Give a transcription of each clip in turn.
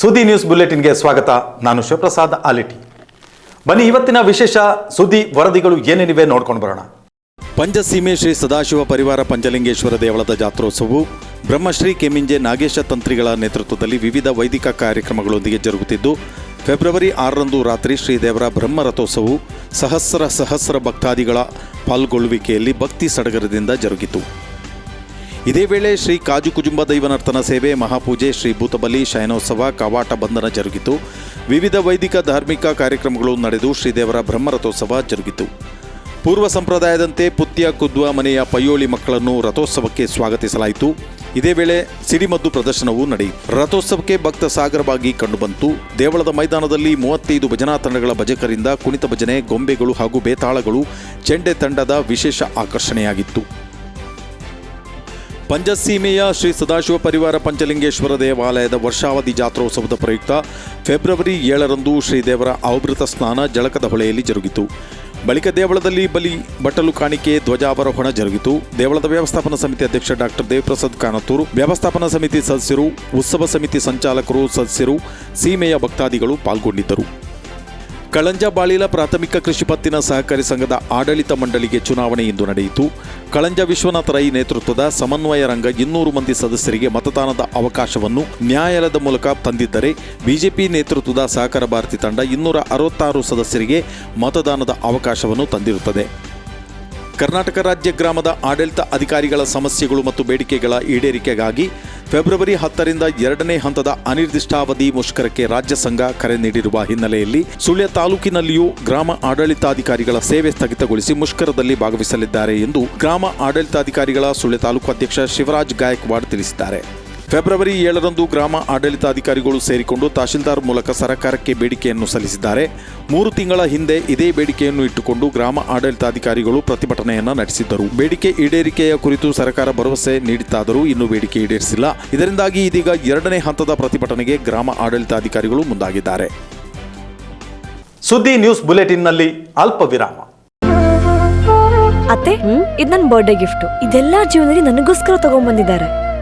ಸುದ್ದಿ ನ್ಯೂಸ್ ಬುಲೆಟಿನ್ಗೆ ಸ್ವಾಗತ. ನಾನು ಶಿವಪ್ರಸಾದ್ ಆಲಿಟಿ ಬನ್ನಿ, ಇವತ್ತಿನ ವಿಶೇಷ ಸುದ್ದಿ ವರದಿಗಳು ಏನೇನಿವೆ ನೋಡ್ಕೊಂಡು ಬರೋಣ. ಪಂಚಸೀಮೆ ಶ್ರೀ ಸದಾಶಿವ ಪರಿವಾರ ಪಂಚಲಿಂಗೇಶ್ವರ ದೇವಳದ ಜಾತ್ರೋತ್ಸವವು ಬ್ರಹ್ಮಶ್ರೀ ಕೆಮಿಂಜೆ ನಾಗೇಶ ತಂತ್ರಿಗಳ ನೇತೃತ್ವದಲ್ಲಿ ವಿವಿಧ ವೈದಿಕ ಕಾರ್ಯಕ್ರಮಗಳೊಂದಿಗೆ ಜರುಗುತ್ತಿದ್ದು, ಫೆಬ್ರವರಿ ಆರರಂದು ರಾತ್ರಿ ಶ್ರೀದೇವರ ಬ್ರಹ್ಮರಥೋತ್ಸವವು ಸಹಸ್ರ ಸಹಸ್ರ ಭಕ್ತಾದಿಗಳ ಪಾಲ್ಗೊಳ್ಳುವಿಕೆಯಲ್ಲಿ ಭಕ್ತಿ ಸಡಗರದಿಂದ ಜರುಗಿತು. ಇದೇ ವೇಳೆ ಶ್ರೀ ಕಾಜು ಕುಜುಂಬ ದೈವನರ್ತನ ಸೇವೆ, ಮಹಾಪೂಜೆ, ಶ್ರೀ ಭೂತಬಲಿ, ಶಯನೋತ್ಸವ, ಕವಾಟ ಬಂಧನ ಜರುಗಿತು. ವಿವಿಧ ವೈದಿಕ ಧಾರ್ಮಿಕ ಕಾರ್ಯಕ್ರಮಗಳು ನಡೆದು ಶ್ರೀದೇವರ ಬ್ರಹ್ಮರಥೋತ್ಸವ ಜರುಗಿತು. ಪೂರ್ವ ಸಂಪ್ರದಾಯದಂತೆ ಪುತ್ಯ, ಕುದ್ವ, ಮನೆಯ ಪಯ್ಯೋಳಿ ಮಕ್ಕಳನ್ನು ರಥೋತ್ಸವಕ್ಕೆ ಸ್ವಾಗತಿಸಲಾಯಿತು. ಇದೇ ವೇಳೆ ಸಿಡಿಮದ್ದು ಪ್ರದರ್ಶನವೂ ನಡೆಯಿತು ರಥೋತ್ಸವಕ್ಕೆ ಭಕ್ತ ಸಾಗರವಾಗಿ ಕಂಡುಬಂತು. ದೇವಳದ ಮೈದಾನದಲ್ಲಿ ಮೂವತ್ತೈದು ಭಜನಾ ತಂಡಗಳ ಭಜಕರಿಂದ ಕುಣಿತ ಭಜನೆ, ಗೊಂಬೆಗಳು ಹಾಗೂ ಬೇತಾಳಗಳು ಚೆಂಡೆ ತಂಡದ ವಿಶೇಷ ಆಕರ್ಷಣೆಯಾಗಿತ್ತು. ಪಂಚಸೀಮೆಯ ಶ್ರೀ ಸದಾಶಿವ ಪರಿವಾರ ಪಂಚಲಿಂಗೇಶ್ವರ ದೇವಾಲಯದ ವರ್ಷಾವಧಿ ಜಾತ್ರೋತ್ಸವದ ಪ್ರಯುಕ್ತ ಫೆಬ್ರವರಿ ಏಳರಂದು ಶ್ರೀದೇವರ ಅವಭೃತ ಸ್ನಾನ ಜಳಕದ ಹೊಳೆಯಲ್ಲಿ ಜರುಗಿತು. ಬಳಿಕ ದೇವಳದಲ್ಲಿ ಬಲಿ ಬಟ್ಟಲು ಕಾಣಿಕೆ ಧ್ವಜಾವರೋಹಣ ಜರುಗಿತು. ದೇವಳದ ವ್ಯವಸ್ಥಾಪನಾ ಸಮಿತಿ ಅಧ್ಯಕ್ಷ ಡಾಕ್ಟರ್ ದೇವಪ್ರಸಾದ್ ಕಾನತೂರು ವ್ಯವಸ್ಥಾಪನಾ ಸಮಿತಿ ಸದಸ್ಯರು, ಉತ್ಸವ ಸಮಿತಿ ಸಂಚಾಲಕರು, ಸದಸ್ಯರು, ಸೀಮೆಯ ಭಕ್ತಾದಿಗಳು ಪಾಲ್ಗೊಂಡಿದ್ದರು. ಕಳಂಜ ಬಾಳಿಲ ಪ್ರಾಥಮಿಕ ಕೃಷಿ ಪತ್ತಿನ ಸಹಕಾರಿ ಸಂಘದ ಆಡಳಿತ ಮಂಡಳಿಗೆ ಚುನಾವಣೆ ಇಂದು ನಡೆಯಿತು. ಕಳಂಜ ವಿಶ್ವನಾಥ ರೈ ನೇತೃತ್ವದ ಸಮನ್ವಯ ರಂಗ ಇನ್ನೂರು ಮಂದಿ ಸದಸ್ಯರಿಗೆ ಮತದಾನದ ಅವಕಾಶವನ್ನು ನ್ಯಾಯಾಲಯದ ಮೂಲಕ ತಂದಿದ್ದರೆ ಬಿಜೆಪಿ ನೇತೃತ್ವದ ಸಹಕಾರ ಭಾರತಿ ತಂಡ ಇನ್ನೂರ ಅರವತ್ತಾರು ಸದಸ್ಯರಿಗೆ ಮತದಾನದ ಅವಕಾಶವನ್ನು ತಂದಿರುತ್ತದೆ. ಕರ್ನಾಟಕ ರಾಜ್ಯ ಗ್ರಾಮದ ಆಡಳಿತ ಅಧಿಕಾರಿಗಳ ಸಮಸ್ಯೆಗಳು ಮತ್ತು ಬೇಡಿಕೆಗಳ ಈಡೇರಿಕೆಗಾಗಿ ಫೆಬ್ರವರಿ ಹತ್ತರಿಂದ ಎರಡನೇ ಹಂತದ ಅನಿರ್ದಿಷ್ಟಾವಧಿ ಮುಷ್ಕರಕ್ಕೆ ರಾಜ್ಯ ಸಂಘ ಕರೆ ನೀಡಿರುವ ಹಿನ್ನೆಲೆಯಲ್ಲಿ ಸುಳ್ಯ ತಾಲೂಕಿನಲ್ಲಿಯೂ ಗ್ರಾಮ ಆಡಳಿತಾಧಿಕಾರಿಗಳ ಸೇವೆ ಸ್ಥಗಿತಗೊಳಿಸಿ ಮುಷ್ಕರದಲ್ಲಿ ಭಾಗವಹಿಸಲಿದ್ದಾರೆ ಎಂದು ಗ್ರಾಮ ಆಡಳಿತಾಧಿಕಾರಿಗಳ ಸುಳ್ಯ ತಾಲೂಕು ಅಧ್ಯಕ್ಷ ಶಿವರಾಜ್ ಗಾಯಕ್ವಾಡ್ ತಿಳಿಸಿದ್ದಾರೆ. ಫೆಬ್ರವರಿ ಏಳರಂದು ಗ್ರಾಮ ಆಡಳಿತಾಧಿಕಾರಿಗಳು ಸೇರಿಕೊಂಡು ತಹಶೀಲ್ದಾರ್ ಮೂಲಕ ಸರ್ಕಾರಕ್ಕೆ ಬೇಡಿಕೆಯನ್ನು ಸಲ್ಲಿಸಿದ್ದಾರೆ. ಮೂರು ತಿಂಗಳ ಹಿಂದೆ ಇದೇ ಬೇಡಿಕೆಯನ್ನು ಇಟ್ಟುಕೊಂಡು ಗ್ರಾಮ ಆಡಳಿತಾಧಿಕಾರಿಗಳು ಪ್ರತಿಭಟನೆಯನ್ನು ನಡೆಸಿದ್ದರು. ಬೇಡಿಕೆ ಈಡೇರಿಕೆಯ ಕುರಿತು ಸರ್ಕಾರ ಭರವಸೆ ನೀಡಿತ್ತಾದರೂ ಇನ್ನೂ ಬೇಡಿಕೆ ಈಡೇರಿಸಿಲ್ಲ. ಇದರಿಂದಾಗಿ ಇದೀಗ ಎರಡನೇ ಹಂತದ ಪ್ರತಿಭಟನೆಗೆ ಗ್ರಾಮ ಆಡಳಿತಾಧಿಕಾರಿಗಳು ಮುಂದಾಗಿದ್ದಾರೆ. ಸುದ್ದಿ ನ್ಯೂಸ್ ಬುಲೆಟಿನ್ನಲ್ಲಿ ಅಲ್ಪ ವಿರಾಮ ಅತ್ತೆ ಇದು ನನ್ನ ಬರ್ಡೇ ಗಿಫ್ಟ್ ಇದೆಲ್ಲ ಜೀವನದಲ್ಲಿ ನನಗೋಸ್ಕರ ತಗೊಂಡ್ಬಂದಿದ್ದಾರೆ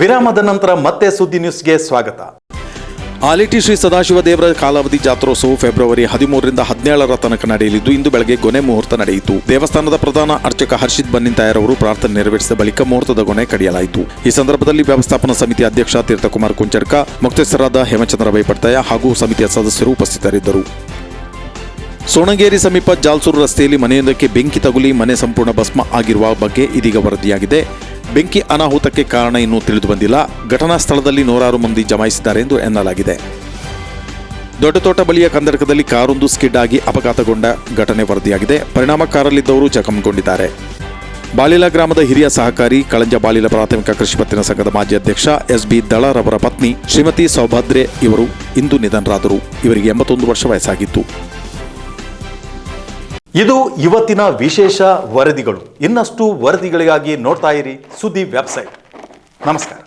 ವಿರಾಮದ ನಂತರ ಮತ್ತೆ ಸುದ್ದಿ ನ್ಯೂಸ್ಗೆ ಸ್ವಾಗತ. ಆಲಿಟಿ ಶ್ರೀ ಸದಾಶಿವ ದೇವರ ಕಾಲಾವಧಿ ಜಾತ್ರೋತ್ಸವ ಫೆಬ್ರವರಿ ಹದಿಮೂರರಿಂದ ಹದಿನೇಳರ ತನಕ ನಡೆಯಲಿದ್ದು, ಇಂದು ಬೆಳಗ್ಗೆ ಗೊನೆ ಮುಹೂರ್ತ ನಡೆಯಿತು. ದೇವಸ್ಥಾನದ ಪ್ರಧಾನ ಅರ್ಚಕ ಹರ್ಷಿತ್ ಬನ್ನಿಂತಾಯರ್ ಅವರು ಪ್ರಾರ್ಥನೆ ನೆರವೇರಿಸಿದ ಬಳಿಕ ಮುಹೂರ್ತದ ಗೊನೆ ಕಡಿಯಲಾಯಿತು. ಈ ಸಂದರ್ಭದಲ್ಲಿ ವ್ಯವಸ್ಥಾಪನಾ ಸಮಿತಿ ಅಧ್ಯಕ್ಷ ತೀರ್ಥಕುಮಾರ್ ಕುಂಚರ್ಕ ಮುಕ್ತೇಶ್ವರಾದ ಹೇಮಚಂದ್ರ ಬೈಪಡ್ತಾಯ ಹಾಗೂ ಸಮಿತಿಯ ಸದಸ್ಯರು ಉಪಸ್ಥಿತರಿದ್ದರು. ಸೋಣಗೇರಿ ಸಮೀಪ ಜಾಲ್ಸೂರು ರಸ್ತೆಯಲ್ಲಿ ಮನೆಯೊಂದಕ್ಕೆ ಬೆಂಕಿ ತಗುಲಿ ಮನೆ ಸಂಪೂರ್ಣ ಭಸ್ಮ ಆಗಿರುವ ಬಗ್ಗೆ ಇದೀಗ ವರದಿಯಾಗಿದೆ. ಬೆಂಕಿ ಅನಾಹುತಕ್ಕೆ ಕಾರಣ ಇನ್ನೂ ತಿಳಿದು ಬಂದಿಲ್ಲ. ಘಟನಾ ಸ್ಥಳದಲ್ಲಿ ನೂರಾರು ಮಂದಿ ಜಮಾಯಿಸಿದ್ದಾರೆ ಎಂದು ಎನ್ನಲಾಗಿದೆ. ದೊಡ್ಡತೋಟ ಬಳಿಯ ಕಂದರಕದಲ್ಲಿ ಕಾರೊಂದು ಸ್ಕಿಡ್ ಆಗಿ ಅಪಘಾತಗೊಂಡ ಘಟನೆ ವರದಿಯಾಗಿದೆ. ಪರಿಣಾಮ ಕಾರಲ್ಲಿದ್ದವರು ಜಖಂಗೊಂಡಿದ್ದಾರೆ ಬಾಲಿಲ ಗ್ರಾಮದ ಹಿರಿಯ ಸಹಕಾರಿ, ಕಳಂಜ ಬಾಲಿಲ ಪ್ರಾಥಮಿಕ ಕೃಷಿ ಪತ್ತಿನ ಸಂಘದ ಮಾಜಿ ಅಧ್ಯಕ್ಷ ಎಸ್ ಬಿ ದಳರವರ ಪತ್ನಿ ಶ್ರೀಮತಿ ಸೌಭದ್ರೆ ಇವರು ಇಂದು ನಿಧನರಾದರು. ಇವರಿಗೆ ಎಂಬತ್ತೊಂದು ವರ್ಷ ವಯಸ್ಸಾಗಿತ್ತು. ಇದು ಇವತ್ತಿನ ವಿಶೇಷ ವರದಿಗಳು. ಇನ್ನಷ್ಟು ವರದಿಗಳಿಗಾಗಿ ನೋಡ್ತಾ ಇರಿ ಸುದ್ದಿ ವೆಬ್ಸೈಟ್. ನಮಸ್ಕಾರ.